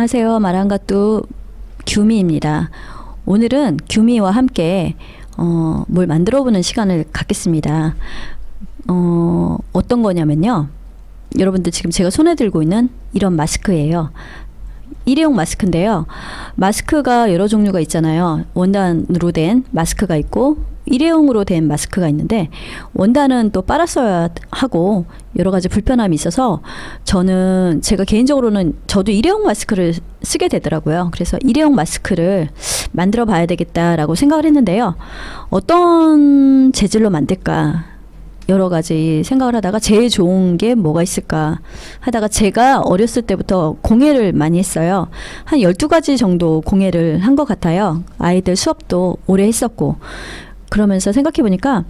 안녕하세요. 마랑가뚜 규미입니다. 오늘은 규미와 함께 어, 뭘 만들어 보는 시간을 갖겠습니다. 어, 어떤 거냐면요. 여러분들 지금 제가 손에 들고 있는 이런 마스크예요. 일회용 마스크인데요. 마스크가 여러 종류가 있잖아요. 원단으로 된 마스크가 있고 일회용으로 된 마스크가 있는데 원단은 또 빨았어야 하고 여러 가지 불편함이 있어서 저는 제가 개인적으로는 저도 일회용 마스크를 쓰게 되더라고요. 그래서 일회용 마스크를 만들어 봐야 되겠다라고 생각을 했는데요. 어떤 재질로 만들까? 여러 가지 생각을 하다가 제일 좋은 게 뭐가 있을까 하다가 제가 어렸을 때부터 공예를 많이 했어요. 한 12가지 정도 공예를 한 것 같아요. 아이들 수업도 오래 했었고. 그러면서 생각해 보니까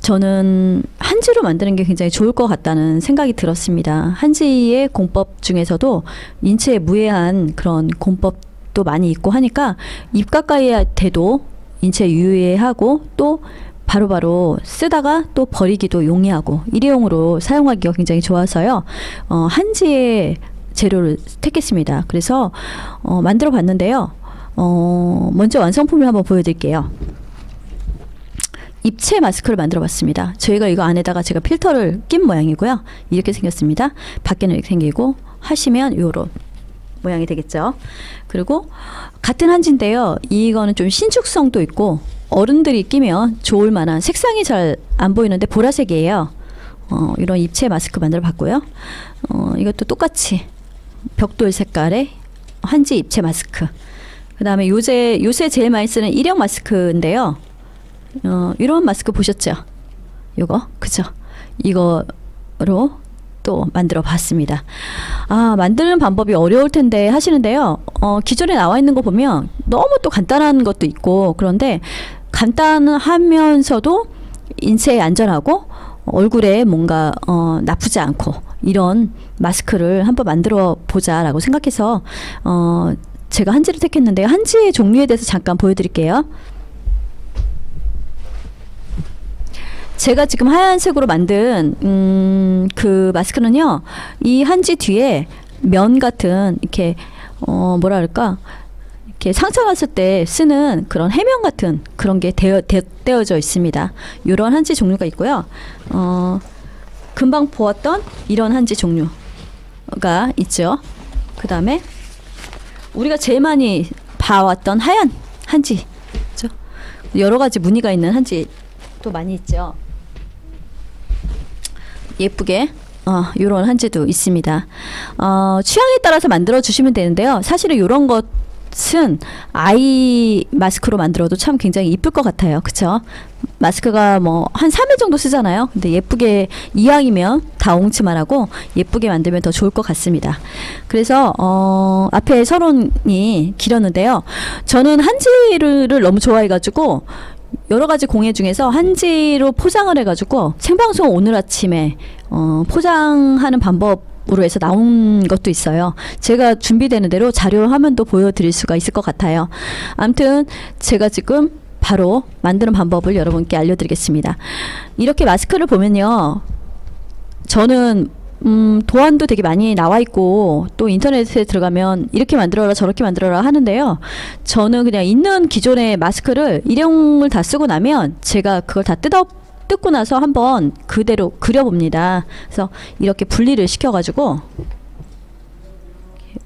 저는 한지로 만드는 게 굉장히 좋을 것 같다는 생각이 들었습니다. 한지의 공법 중에서도 인체에 무해한 그런 공법도 많이 있고 하니까 입 가까이 대도 인체 유해하고 또 바로 바로 쓰다가 또 버리기도 용이하고 일회용으로 사용하기가 굉장히 좋아서요. 어, 한지의 재료를 택했습니다. 그래서 어, 만들어 봤는데요. 어, 먼저 완성품을 한번 보여드릴게요. 입체 마스크를 만들어 봤습니다. 저희가 이거 안에다가 제가 필터를 낀 모양이고요. 이렇게 생겼습니다. 밖에는 이렇게 생기고 하시면 요런 모양이 되겠죠. 그리고 같은 한지인데요. 이거는 좀 신축성도 있고 어른들이 끼면 좋을 만한 색상이 잘 안 보이는데 보라색이에요. 어, 이런 입체 마스크 만들어 봤고요. 어, 이것도 똑같이 벽돌 색깔의 한지 입체 마스크. 그 다음에 요새 요새 제일 많이 쓰는 일형 마스크인데요. 어, 이런 마스크 보셨죠? 요거 그죠? 이거로 또 만들어 봤습니다. 아 만드는 방법이 어려울 텐데 하시는데요. 어, 기존에 나와 있는 거 보면 너무 또 간단한 것도 있고 그런데 간단하면서도 인체에 안전하고 얼굴에 뭔가 어, 나쁘지 않고 이런 마스크를 한번 만들어 보자라고 생각해서 어, 제가 한지를 택했는데 한지의 종류에 대해서 잠깐 보여드릴게요. 제가 지금 하얀색으로 만든 음, 그 마스크는요. 이 한지 뒤에 면 같은 이렇게 어 그럴까? 이렇게 상처 났을 때 쓰는 그런 해면 같은 그런 게 되어, 되, 되어 져 있습니다. 이런 한지 종류가 있고요. 어 금방 보았던 이런 한지 종류가 있죠. 그 다음에 우리가 제일 많이 봐왔던 하얀 한지, 그죠? 여러 가지 무늬가 있는 한지 또 많이 있죠. 예쁘게 어, 요런 한지도 있습니다. 어, 취향에 따라서 만들어 주시면 되는데요. 사실은 요런 것 은 아이 마스크로 만들어도 참 굉장히 이쁠 것 같아요. 그쵸? 마스크가 뭐 한 3일 정도 쓰잖아요. 근데 예쁘게 이왕이면 다 옹치만 하고 예쁘게 만들면 더 좋을 것 같습니다. 그래서 어, 앞에 서론이 길었는데요. 저는 한지를 너무 좋아해가지고 여러 가지 공예 중에서 한지로 포장을 해가지고 생방송 오늘 아침에 어, 포장하는 방법 으로 해서 나온 것도 있어요. 제가 준비되는 대로 자료 화면도 보여드릴 수가 있을 것 같아요. 아무튼 제가 지금 바로 만드는 방법을 여러분께 알려드리겠습니다. 이렇게 마스크를 보면요. 저는 음, 도안도 되게 많이 나와 있고 또 인터넷에 들어가면 이렇게 만들어라 저렇게 만들어라 하는데요. 저는 그냥 있는 기존의 마스크를 일회용을 다 쓰고 나면 제가 그걸 다 뜯어 뜯고 나서 한번 그대로 그려봅니다. 그래서 이렇게 분리를 시켜가지고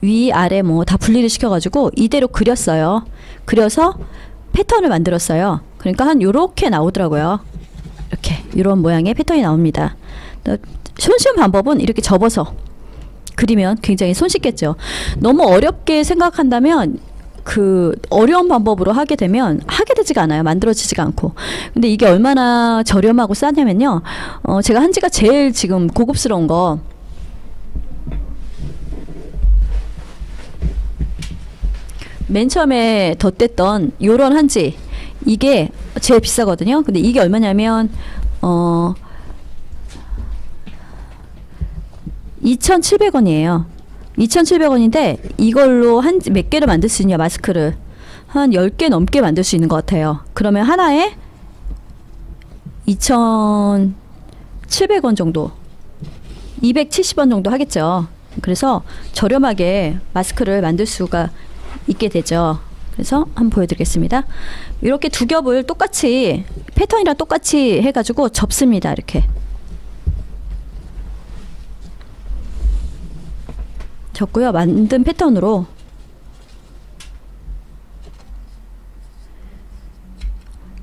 위 아래 뭐 다 분리를 시켜가지고 이대로 그렸어요. 그려서 패턴을 만들었어요. 그러니까 한 요렇게 나오더라고요. 이렇게 이런 모양의 패턴이 나옵니다. 손쉬운 방법은 이렇게 접어서 그리면 굉장히 손쉽겠죠. 너무 어렵게 생각한다면 그 어려운 방법으로 하게 되면 하게 되지가 않아요. 만들어지지가 않고. 근데 이게 얼마나 저렴하고 싸냐면요. 어, 제가 한 지가 제일 지금 고급스러운 거 맨 처음에 덧댔던 요런 한지 이게 제일 비싸거든요. 근데 이게 얼마냐면 어 2,700원이에요. 2,700원인데 이걸로 한 몇 개를 만들 수 있냐 마스크를 한 10개 넘게 만들 수 있는 것 같아요. 그러면 하나에 2,700원 정도 270원 정도 하겠죠. 그래서 저렴하게 마스크를 만들 수가 있게 되죠. 그래서 한번 보여드리겠습니다. 이렇게 두 겹을 똑같이 패턴이랑 똑같이 해가지고 접습니다. 이렇게 접고요. 만든 패턴으로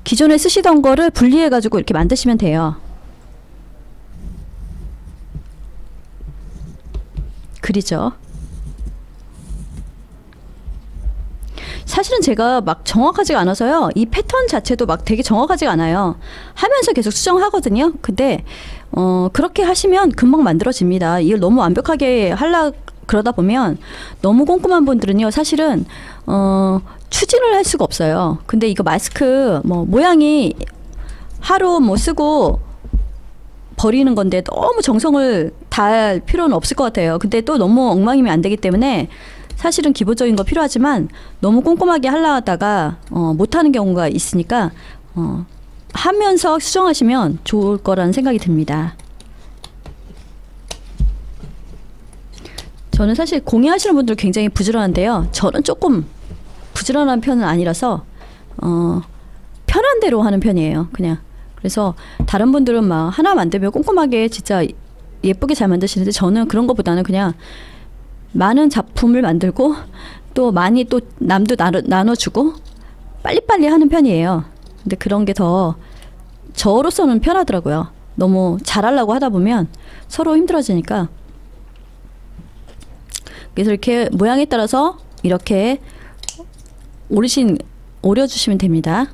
기존에 쓰시던 거를 분리해가지고 이렇게 만드시면 돼요. 그리죠. 사실은 제가 막 정확하지가 않아서요. 이 패턴 자체도 막 되게 정확하지가 않아요. 하면서 계속 수정하거든요. 근데 어 그렇게 하시면 금방 만들어집니다. 이걸 너무 완벽하게 하려 그러다 보면 너무 꼼꼼한 분들은요. 사실은 어 추진을 할 수가 없어요. 근데 이거 마스크 뭐 모양이 하루 뭐 쓰고 버리는 건데 너무 정성을 다할 필요는 없을 것 같아요. 근데 또 너무 엉망이면 안 되기 때문에 사실은 기본적인 거 필요하지만 너무 꼼꼼하게 하려 하다가 어, 못하는 경우가 있으니까 어, 하면서 수정하시면 좋을 거라는 생각이 듭니다. 저는 사실 공예하시는 분들 굉장히 부지런한데요. 저는 조금 부지런한 편은 아니라서 어, 편한 대로 하는 편이에요. 그냥 그래서 다른 분들은 막 하나 만들면 꼼꼼하게 진짜 예쁘게 잘 만드시는데 저는 그런 것보다는 그냥 많은 작품을 만들고 또 많이 또 남도 나눠, 나눠주고 빨리빨리 하는 편이에요. 근데 그런 게 더 저로서는 편하더라고요. 너무 잘하려고 하다 보면 서로 힘들어지니까. 그래서 이렇게 모양에 따라서 이렇게 오르신 오려주시면 됩니다.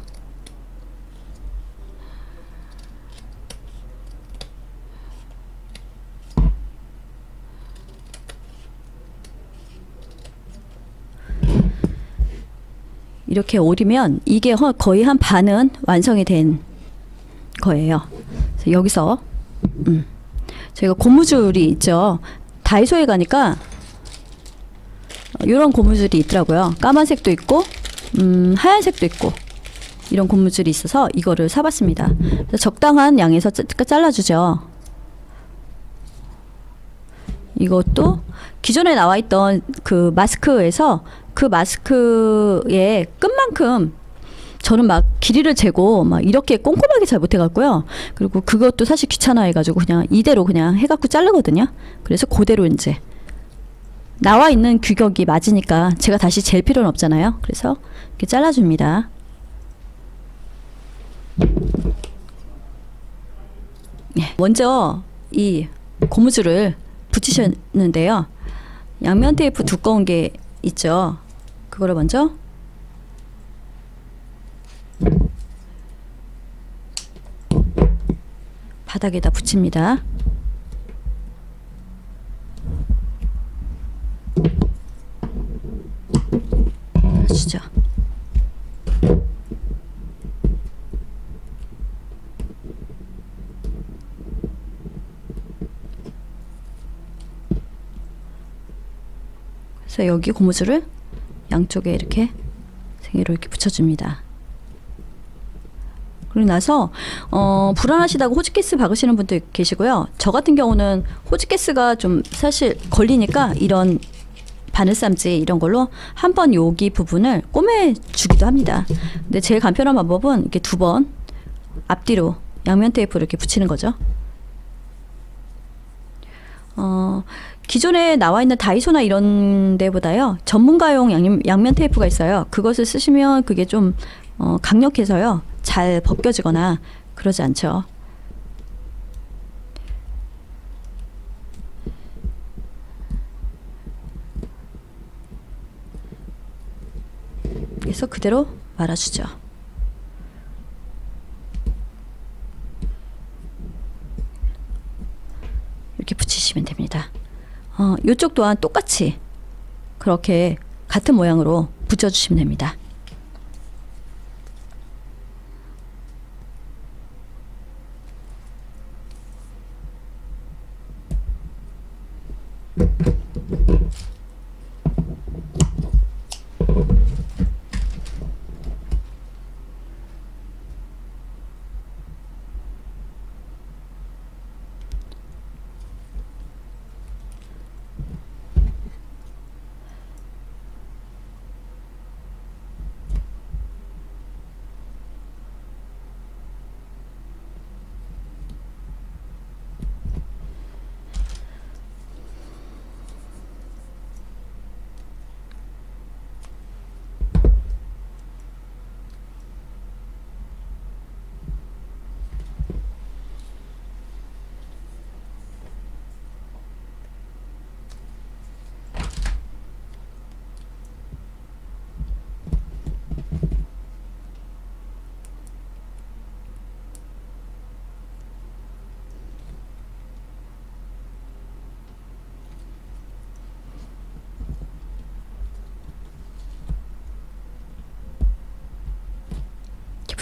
이렇게 오리면 이게 허- 거의 한 반은 완성이 된 거예요. 여기서 음, 저희가 고무줄이 있죠. 다이소에 가니까 이런 고무줄이 있더라고요. 까만색도 있고 음, 하얀색도 있고 이런 고무줄이 있어서 이거를 사봤습니다. 적당한 양에서 짜- 잘라주죠. 이것도 기존에 나와 있던 그 마스크에서 그 마스크의 끝만큼 저는 막 길이를 재고 막 이렇게 꼼꼼하게 잘 못해갖고요. 그리고 그것도 사실 귀찮아해가지고 그냥 이대로 그냥 해갖고 자르거든요. 그래서 그대로 이제 나와 있는 규격이 맞으니까 제가 다시 잴 필요는 없잖아요. 그래서 이렇게 잘라줍니다. 예, 먼저 이 고무줄을 붙이셨는데요. 양면 테이프 두꺼운 게 있죠. 그거를 먼저 바닥에다 붙입니다. 아시죠? 그래서 여기 고무줄을 양쪽에 이렇게 생으로 이렇게 붙여줍니다. 그리고 나서 어, 불안하시다고 호치키스 박으시는 분도 계시고요. 저 같은 경우는 호치키스가 좀 사실 걸리니까 이런 바늘쌈지 이런 걸로 한 번 여기 부분을 꼬매 주기도 합니다. 근데 제일 간편한 방법은 이렇게 두 번 앞뒤로 양면 테이프를 이렇게 붙이는 거죠. 어, 기존에 나와 있는 다이소나 이런 데보다요 전문가용 양면, 양면 테이프가 있어요. 그것을 쓰시면 그게 좀 어, 강력해서요 잘 벗겨지거나 그러지 않죠. 그래서 그대로 말아주죠. 이렇게 붙이시면 됩니다. 어, 이쪽 또한 똑같이 그렇게 같은 모양으로 붙여주시면 됩니다.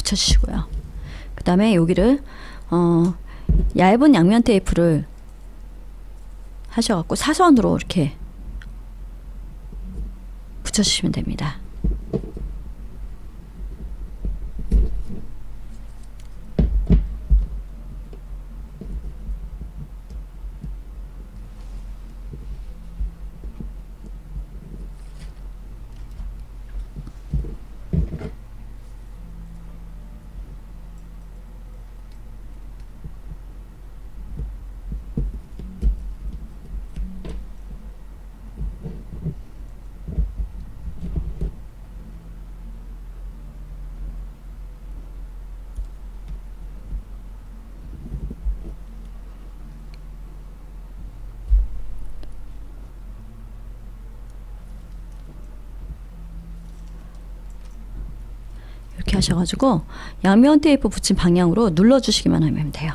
붙여주시고요. 그 다음에 여기를 어, 얇은 양면 테이프를 하셔갖고 사선으로 이렇게 붙여주시면 됩니다. 이렇게 하셔가지고 양면 테이프 붙인 방향으로 눌러주시기만 하면 돼요.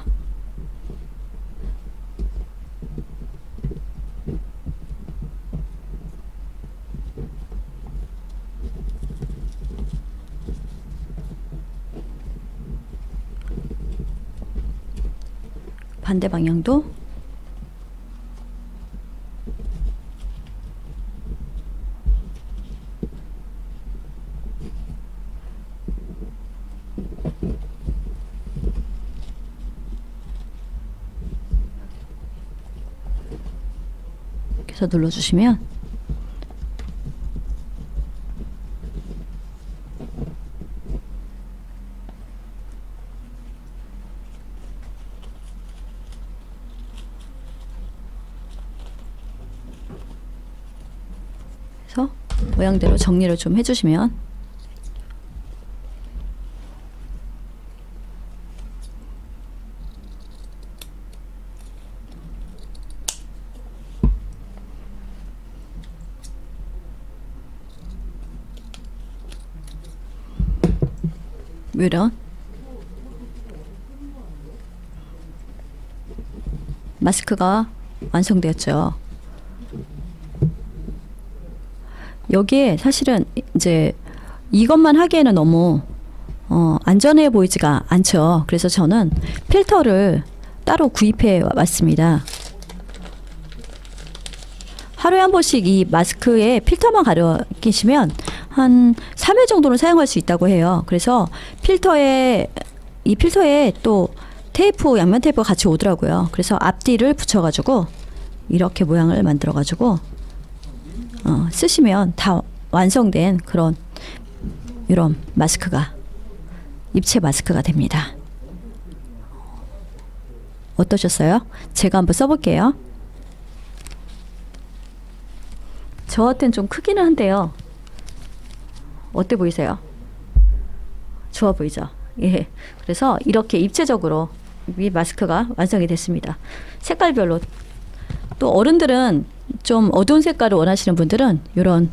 반대 방향도 서 눌러주시면. 그래서 모양대로 정리를 좀 해주시면 이런 마스크가 완성되었죠. 여기에 사실은 이제 이것만 하기에는 너무 어, 안전해 보이지가 않죠. 그래서 저는 필터를 따로 구입해 왔습니다. 하루에 한 번씩 이 마스크에 필터만 가려 끼시면 한 3회 정도는 사용할 수 있다고 해요. 그래서 필터에 이 필터에 또 테이프 양면 테이프가 같이 오더라고요. 그래서 앞뒤를 붙여가지고 이렇게 모양을 만들어가지고 어, 쓰시면 다 완성된 그런 이런 마스크가 입체 마스크가 됩니다. 어떠셨어요? 제가 한번 써볼게요. 저한테는 좀 크기는 한데요. 어때 보이세요? 좋아 보이죠? 예. 그래서 이렇게 입체적으로 이 마스크가 완성이 됐습니다. 색깔별로 또 어른들은 좀 어두운 색깔을 원하시는 분들은 이런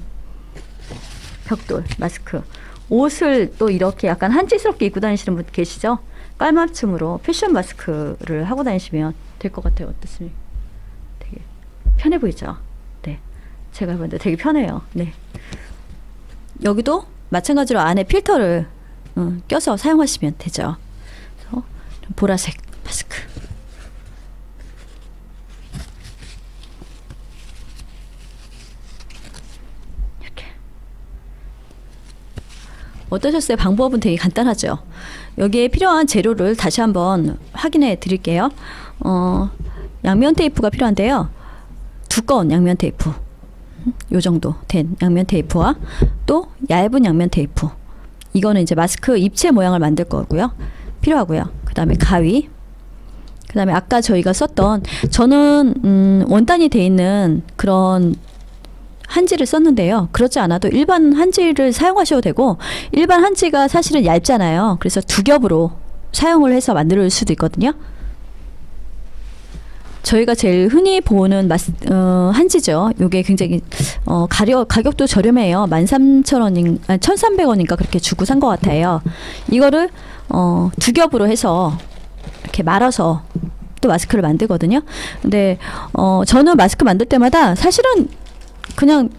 벽돌 마스크 옷을 또 이렇게 약간 한지스럽게 입고 다니시는 분 계시죠? 깔맞춤으로 패션 마스크를 하고 다니시면 될 것 같아요. 어떻습니까? 되게 편해 보이죠? 네. 제가 해봤는데 되게 편해요. 네. 여기도 마찬가지로 안에 필터를 어, 껴서 사용하시면 되죠. 보라색 마스크. 어떠셨어요? 방법은 되게 간단하죠. 여기에 필요한 재료를 다시 한번 확인해 드릴게요. 어, 양면 테이프가 필요한데요. 두꺼운 양면 테이프. 요 정도 된 양면 테이프와 또 얇은 양면 테이프. 이거는 이제 마스크 입체 모양을 만들 거고요. 필요하고요. 그다음에 가위. 그다음에 아까 저희가 썼던 저는 음, 원단이 돼 있는 그런 한지를 썼는데요. 그렇지 않아도 일반 한지를 사용하셔도 되고 일반 한지가 사실은 얇잖아요. 그래서 두 겹으로 사용을 해서 만들 수도 있거든요. 저희가 제일 흔히 보는 마스, 어, 한지죠. 요게 굉장히 어, 가격 가격도 저렴해요. 13,000원인 아 1,300원인가 그렇게 주고 산 것 같아요. 이거를 어, 두 겹으로 해서 이렇게 말아서 또 마스크를 만들거든요. 근데 어, 저는 마스크 만들 때마다 사실은 그냥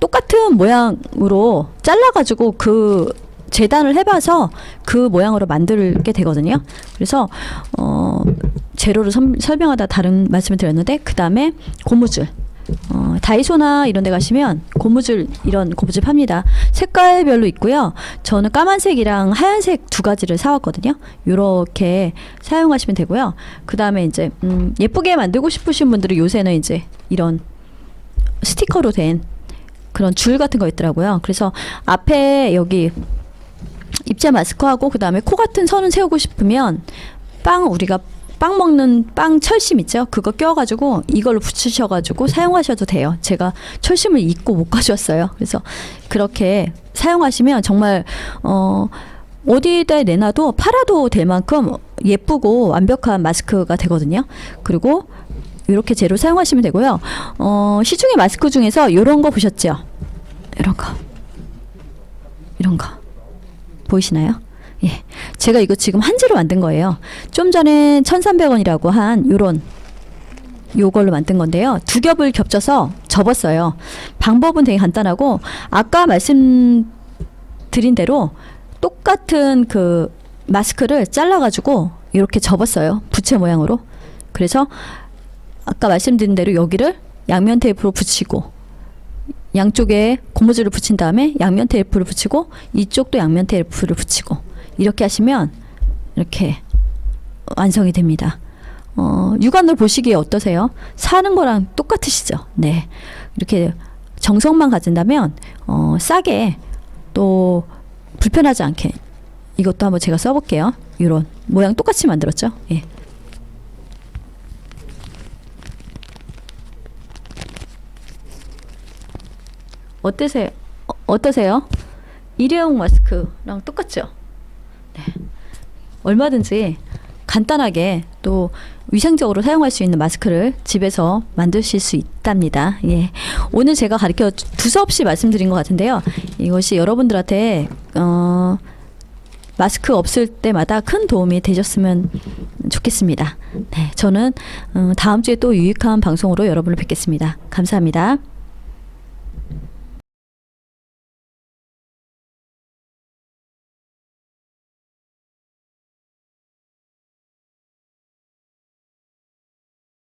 똑같은 모양으로 잘라가지고 그 재단을 해봐서 그 모양으로 만들게 되거든요. 그래서 어, 재료를 섬- 설명하다 다른 말씀을 드렸는데 그 다음에 고무줄. 어, 다이소나 이런 데 가시면 고무줄 이런 고무줄 팝니다. 색깔별로 있고요. 저는 까만색이랑 하얀색 두 가지를 사왔거든요. 요렇게 사용하시면 되고요. 그 다음에 이제 음, 예쁘게 만들고 싶으신 분들은 요새는 이제 이런 스티커로 된 그런 줄 같은 거 있더라고요. 그래서 앞에 여기 입체 마스크하고 그 다음에 코 같은 선을 세우고 싶으면 빵 우리가 빵 먹는 빵 철심 있죠? 그거 껴가지고 이걸로 붙이셔가지고 사용하셔도 돼요. 제가 철심을 잊고 못 가져왔어요. 그래서 그렇게 사용하시면 정말 어 어디에다 내놔도 팔아도 될 만큼 예쁘고 완벽한 마스크가 되거든요. 그리고 이렇게 재료 사용하시면 되고요. 어, 시중에 마스크 중에서 이런 거 보셨죠? 이런 거. 이런 거. 보이시나요? 예. 제가 이거 지금 한지로 만든 거예요. 좀 전에 1,300원이라고 한 요런 요걸로 만든 건데요. 두 겹을 겹쳐서 접었어요. 방법은 되게 간단하고 아까 말씀드린 대로 똑같은 그 마스크를 잘라가지고 이렇게 접었어요. 부채 모양으로. 그래서 아까 말씀드린 대로 여기를 양면 테이프로 붙이고 양쪽에 고무줄을 붙인 다음에 양면 테이프를 붙이고 이쪽도 양면 테이프를 붙이고 이렇게 하시면 이렇게 완성이 됩니다. 어, 육안으로 보시기에 어떠세요? 사는 거랑 똑같으시죠? 네. 이렇게 정성만 가진다면 어, 싸게 또 불편하지 않게 이것도 한번 제가 써볼게요. 이런 모양 똑같이 만들었죠? 예. 어떠세요? 어, 어떠세요? 일회용 마스크랑 똑같죠? 네. 얼마든지 간단하게 또 위생적으로 사용할 수 있는 마스크를 집에서 만드실 수 있답니다. 예. 오늘 제가 가르쳐 두서없이 말씀드린 것 같은데요. 이것이 여러분들한테 어, 마스크 없을 때마다 큰 도움이 되셨으면 좋겠습니다. 네, 저는 어, 다음 주에 또 유익한 방송으로 여러분을 뵙겠습니다. 감사합니다.